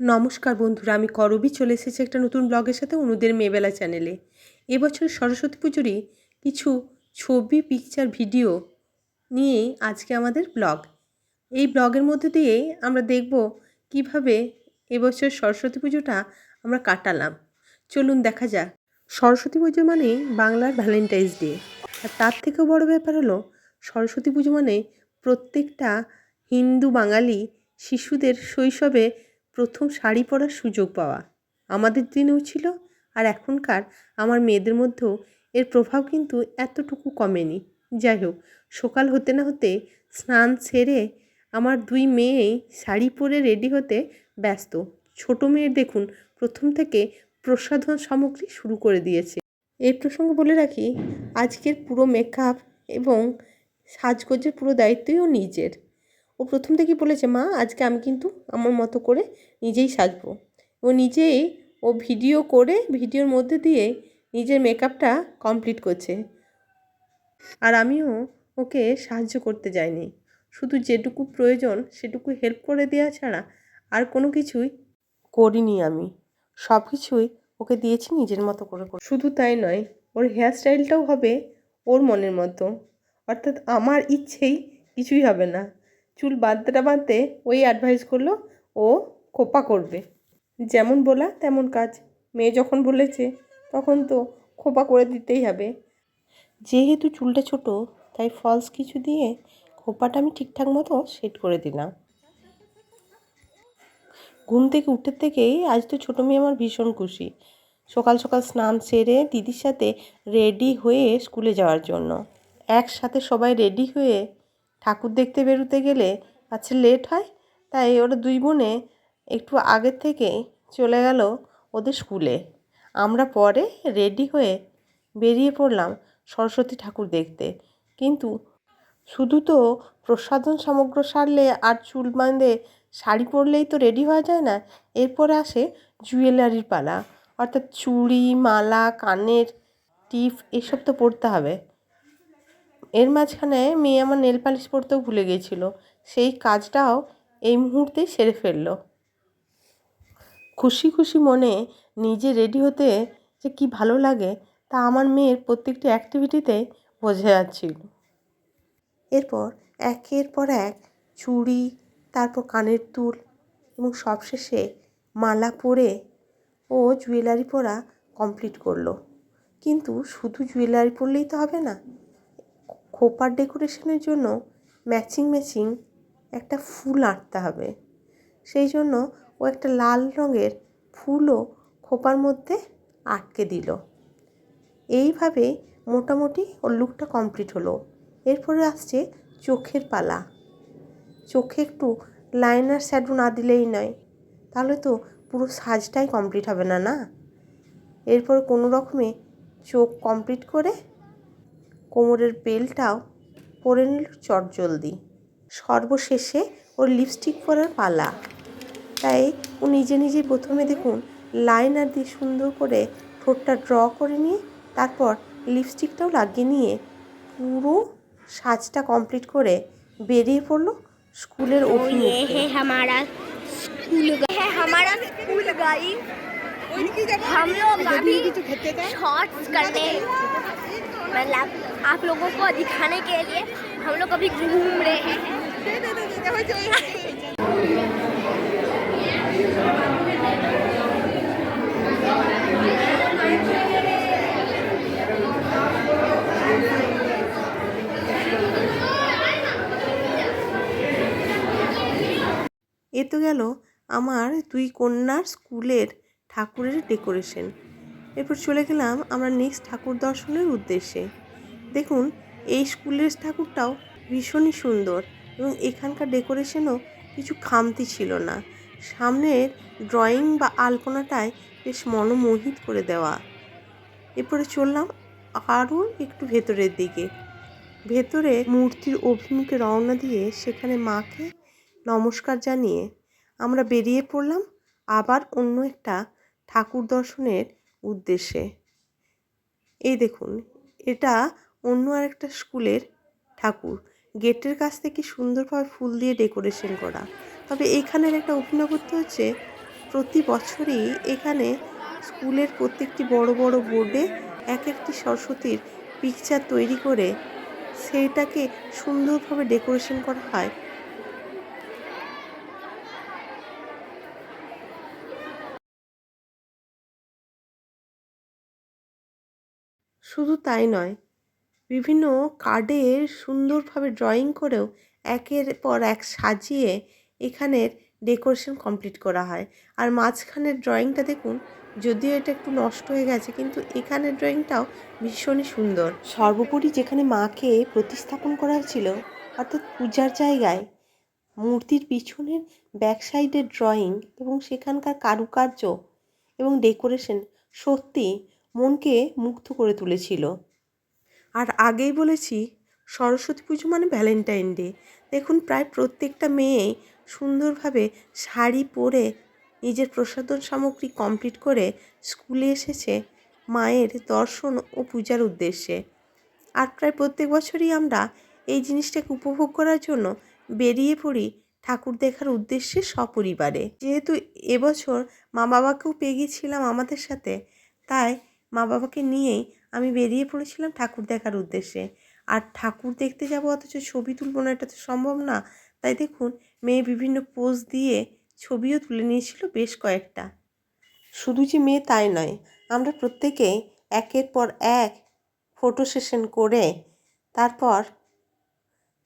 নমস্কার বন্ধুরা, আমি করবি। চলে এসেছি একটা নতুন ব্লগের সাথে অনুদের মেয়েবেলা চ্যানেলে এবছর সরস্বতী পুজোরই কিছু ছবি পিকচার ভিডিও নিয়ে আজকে আমাদের ব্লগ এই ব্লগের মধ্যে দিয়ে আমরা দেখব কীভাবে এবছর সরস্বতী পুজোটা আমরা কাটালাম। চলুন দেখা যাক। সরস্বতী পুজো মানে বাংলার ভ্যালেন্টাইন্স ডে আর তার থেকেও বড় ব্যাপার হলো, সরস্বতী পুজো মানে প্রত্যেকটা হিন্দু বাঙালি শিশুদের শৈশবে প্রথম শাড়ি পরার সুযোগ পাওয়া। আমাদের দিনেও ছিল আর এখনকার আমার মেয়েদের মধ্যেও এর প্রভাব কিন্তু এতটুকু কমেনি। যাই হোক, সকাল হতে না হতে স্নান সেরে আমার দুই মেয়েই শাড়ি পরে রেডি হতে ব্যস্ত। ছোট মেয়ের দেখুন, প্রথম থেকে প্রসাধন সামগ্রী শুরু করে দিয়েছে। এই প্রসঙ্গে বলে রাখি, আজকের পুরো মেকআপ এবং সাজগোজের পুরো দায়িত্বই ও নিজের। ও প্রথম থেকেই বলেছে, মা, আজকে আমি কিন্তু আমার মতো করে নিজেই সাজবো। ও নিজেই ও ভিডিও করে ভিডিওর মধ্যে দিয়ে নিজের মেকআপটা কমপ্লিট করছে। আর আমিও ওকে সাহায্য করতে যাইনি। শুধু যেটুকু প্রয়োজন সেটুকু হেল্প করে দেওয়া ছাড়া আর কোনো কিছুই করিনি আমি। সব কিছুই ওকে দিয়েছি নিজের মতো করে। শুধু তাই নয়, ওর হেয়ার স্টাইলটাও হবে ওর মনের মতো। অর্থাৎ আমার ইচ্ছেই কিছুই হবে না। চুল বাঁধতেটা বাঁধতে ওই অ্যাডভাইস করল, ও খোপা করবে। যেমন বলা তেমন কাজ। মেয়ে যখন বলেছে, তখন তো খোপা করে দিতেই হবে। যেহেতু চুলটা ছোট, তাই ফলস কিছু দিয়ে খোপাটা আমি ঠিকঠাক মতো সেট করে দিলাম। ঘুম থেকে উঠে থেকেই আজ তো ছোটো মেয়ে আমার ভীষণ খুশি। সকাল সকাল স্নান সেরে দিদির সাথে রেডি হয়ে স্কুলে যাওয়ার জন্য। একসাথে সবাই রেডি হয়ে ঠাকুর দেখতে বেরোতে গেলে আচ্ছা লেট হয়? তাই ওরা দুই বোনে একটু আগের থেকে চলে গেল ওদের স্কুলে। আমরা পরে রেডি হয়ে বেরিয়ে পড়লাম সরস্বতী ঠাকুর দেখতে। কিন্তু শুধু তো প্রসাধন সামগ্র সারলে আর চুল বাঁধে শাড়ি পরলেই তো রেডি হওয়া যায় না, এরপরে আসে জুয়েলারির পালা। অর্থাৎ চুড়ি, মালা, কানের টিপ এসব তো পরতে হবে। এর মাঝখানে মেয়ে আমার নেল পালিশ পরতেও ভুলে গিয়েছিল। সেই কাজটাও এই মুহূর্তেই সেরে ফেলল। খুশি খুশি মনে নিজে রেডি হতে যে কি ভালো লাগে তা আমার মেয়ের প্রত্যেকটি অ্যাক্টিভিটিতে বোঝা যাচ্ছিল। এরপর একের পর এক চুড়ি, তারপর কানের দুল এবং সবশেষে মালা পরে ও জুয়েলারি পরা কমপ্লিট করল। কিন্তু শুধু জুয়েলারি পরলেই তো হবে না খোপার ডেকোরেশনের জন্য ম্যাচিং ম্যাচিং একটা ফুল আঁটতে হবে। সেই জন্য ও একটা লাল রঙের ফুলও খোপার মধ্যে আটকে দিল। এইভাবে মোটামুটি ওর লুকটা কমপ্লিট হলো। এরপরে আসছে চোখের পালা। চোখে একটু লাইনার শ্যাডো না দিলেই নয়, তাহলে তো পুরো সাজটাই কমপ্লিট হবে না না? এরপর কোনো রকমে চোখ কমপ্লিট করে কোমরের বেলটাও পরে নিল চটজলদি। সর্বশেষে ওর লিপস্টিক পরার পালা। তাই ও নিজে নিজে প্রথমে দেখুন লাইনার দিয়ে সুন্দর করে ঠোঁটটা ড্র করে নিয়ে তারপর লিপস্টিকটাও লাগিয়ে নিয়ে পুরো সাজটা কমপ্লিট করে বেরিয়ে পড়ল স্কুলের অভিনয় হ্যাঁ স্কুল গাই हम लोग अभी शॉर्ट्स करने मतलब आप लोगों को दिखाने के लिए हम लोग अभी घूम रहे हैं এ তো গেল আমার দুই কন্যার স্কুলের ঠাকুরের ডেকোরেশন এরপর চলে গেলাম আমরা নেক্সট ঠাকুর দর্শনের উদ্দেশ্যে। দেখুন, এই স্কুলের ঠাকুরটাও ভীষণই সুন্দর এবং এখানকার ডেকোরেশনও কিছু খামতি ছিল না। সামনের ড্রয়িং বা আলপনাটায় বেশ মনোমোহিত করে দেওয়া। এরপরে চললাম আরও একটু ভেতরের দিকে। ভেতরে মূর্তির অভিমুখে রওনা দিয়ে সেখানে মাকে নমস্কার জানিয়ে আমরা বেরিয়ে পড়লাম। আবার অন্য একটা ঠাকুর দর্শনের উদ্দেশ্যে। এই দেখুন, এটা অন্য আরেকটা স্কুলের ঠাকুর। গেটের কাছ থেকে সুন্দরভাবে ফুল দিয়ে ডেকোরেশন করা। তবে এখানের একটা অভিনবত্ব হচ্ছে, প্রতি বছরই এখানে স্কুলের প্রত্যেকটি বড় বড় বোর্ডে এক একটি সরস্বতীর পিকচার তৈরি করে সেইটাকে সুন্দরভাবে ডেকোরেশন করা হয়। শুধু তাই নয়, বিভিন্ন কার্ডে সুন্দরভাবে ড্রয়িং করেও একের পর এক সাজিয়ে এখানের ডেকোরেশন কমপ্লিট করা হয়। আর মাঝখানের ড্রয়িংটা দেখুন, যদিও এটা একটু নষ্ট হয়ে গেছে, কিন্তু এখানের ড্রয়িংটাও ভীষণই সুন্দর। সর্বোপরি যেখানে মাকে প্রতিস্থাপন করা হয়েছিল অর্থাৎ পূজার জায়গায়, মূর্তির পিছনের ব্যাক সাইডের ড্রয়িং এবং সেখানকার কারুকার্য এবং ডেকোরেশন সত্যি মনকে মুগ্ধ করে তুলেছিল। আর আগেই বলেছি, সরস্বতী পুজো মানে ভ্যালেন্টাইন ডে। দেখুন, প্রায় প্রত্যেকটা মেয়ে সুন্দরভাবে শাড়ি পরে নিজের প্রসাধন সামগ্রী কমপ্লিট করে স্কুলে এসেছে মায়ের দর্শন ও পূজার উদ্দেশ্যে। আর প্রায় প্রত্যেক বছরই আমরা এই জিনিসটাকে উপভোগ করার জন্য বেরিয়ে পড়ি ঠাকুর দেখার উদ্দেশ্যে সপরিবারে। যেহেতু এবছর মা বাবাকেও পেয়ে গিয়েছিলাম আমাদের সাথে, তাই মা বাবাকে নিয়েই আমি বেরিয়ে পড়েছিলাম ঠাকুর দেখার উদ্দেশ্যে। আর ঠাকুর দেখতে যাব অথচ ছবি তুলব না, এটা তো সম্ভব না। তাই দেখুন, মেয়ে বিভিন্ন পোজ দিয়ে ছবিও তুলে নিয়েছিল বেশ কয়েকটা। শুধু যে মেয়ে তাই নয়, আমরা প্রত্যেকে একের পর এক ফটো সেশন করে তারপর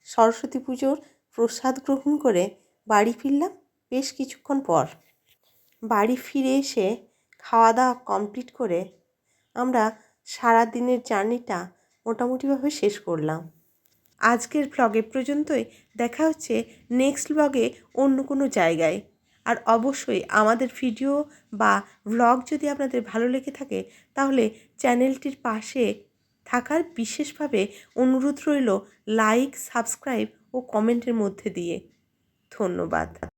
সরস্বতী পুজোর প্রসাদ গ্রহণ করে বাড়ি ফিরলাম বেশ কিছুক্ষণ পর। বাড়ি ফিরে এসে খাওয়া দাওয়া কমপ্লিট করে আমরা সারা দিনের জার্নিটা মোটামুটিভাবে শেষ করলাম। আজকের ভ্লগে পর্যন্তই দেখা হচ্ছে নেক্সট ব্লগে অন্য কোনো জায়গায়। আর অবশ্যই আমাদের ভিডিও বা ভ্লগ যদি আপনাদের ভালো লেগে থাকে, তাহলে চ্যানেলটির পাশে থাকার বিশেষভাবে অনুরোধ রইল লাইক সাবস্ক্রাইব ও কমেন্টের মধ্যে দিয়ে। ধন্যবাদ।